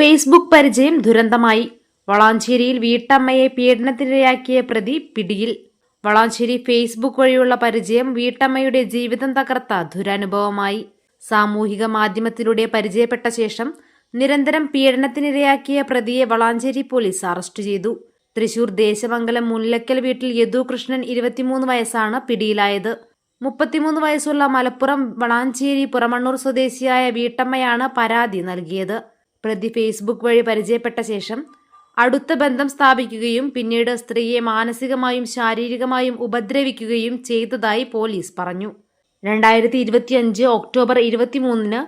Facebook പരിചയം ദുരന്തമായി. വളാഞ്ചേരിയിൽ വീട്ടമ്മയെ പീഡനത്തിനിരയാക്കിയ പ്രതി പിടിയിൽ. വളാഞ്ചേരി ഫേസ്ബുക്ക് വഴിയുള്ള പരിചയം വീട്ടമ്മയുടെ ജീവിതം തകർത്ത ദുരനുഭവമായി. സാമൂഹിക മാധ്യമത്തിലൂടെ പരിചയപ്പെട്ട ശേഷം നിരന്തരം പീഡനത്തിനിരയാക്കിയ പ്രതിയെ വളാഞ്ചേരി പോലീസ് അറസ്റ്റ് ചെയ്തു. തൃശൂർ ദേശമംഗലം മുല്ലക്കൽ വീട്ടിൽ യദുകൃഷ്ണൻ ഇരുപത്തിമൂന്ന് വയസ്സാണ് പിടിയിലായത്. മുപ്പത്തിമൂന്ന് വയസ്സുള്ള മലപ്പുറം വളാഞ്ചേരി പുറമണ്ണൂർ സ്വദേശിയായ വീട്ടമ്മയാണ് പരാതി നൽകിയത്. പ്രതി ഫേസ്ബുക്ക് വഴി പരിചയപ്പെട്ട ശേഷം അടുത്ത ബന്ധം സ്ഥാപിക്കുകയും പിന്നീട് സ്ത്രീയെ മാനസികമായും ശാരീരികമായും ഉപദ്രവിക്കുകയും ചെയ്തതായി പോലീസ് പറഞ്ഞു. രണ്ടായിരത്തി ഇരുപത്തിയഞ്ച് ഒക്ടോബർ ഇരുപത്തിമൂന്നിന്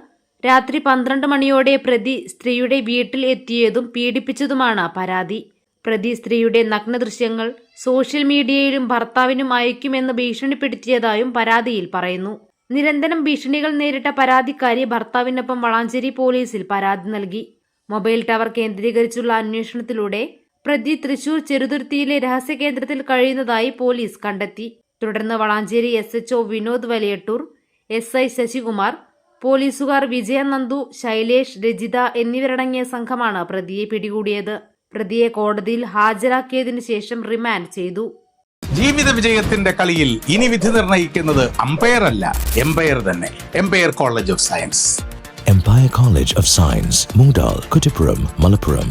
രാത്രി പന്ത്രണ്ട് മണിയോടെ പ്രതി സ്ത്രീയുടെ വീട്ടിൽ എത്തിയതും പീഡിപ്പിച്ചതുമാണ് പരാതി. പ്രതി സ്ത്രീയുടെ നഗ്ന ദൃശ്യങ്ങൾ സോഷ്യൽ മീഡിയയിലും ഭർത്താവിനും അയക്കുമെന്ന് ഭീഷണിപ്പെടുത്തിയതായും പരാതിയിൽ പറയുന്നു. നിരന്തരം ഭീഷണികൾ നേരിട്ട പരാതിക്കാരി ഭർത്താവിനൊപ്പം വളാഞ്ചേരി പോലീസിൽ പരാതി നൽകി. മൊബൈൽ ടവർ കേന്ദ്രീകരിച്ചുള്ള അന്വേഷണത്തിലൂടെ പ്രതി തൃശൂർ ചെറുതുരുത്തിയിലെ രഹസ്യ കേന്ദ്രത്തിൽ കഴിയുന്നതായി പോലീസ് കണ്ടെത്തി. തുടർന്ന് Valanchery S HO Vinod Valiyattoor S I Sasikumar പോലീസുകാർ വിജയ നന്ദു ശൈലേഷ് രജിത എന്നിവരടങ്ങിയ സംഘമാണ് പ്രതിയെ പിടികൂടിയത്. പ്രതിയെ കോടതിയിൽ ഹാജരാക്കിയതിനു ശേഷം റിമാൻഡ് ചെയ്തു. ജീവിത വിജയത്തിന്റെ കളിയിൽ ഇനി വിധി നിർണയിക്കുന്നത് അമ്പയർ അല്ല എംപയർ തന്നെ empire college of science empire college of science Moodal Kuttippuram Malappuram.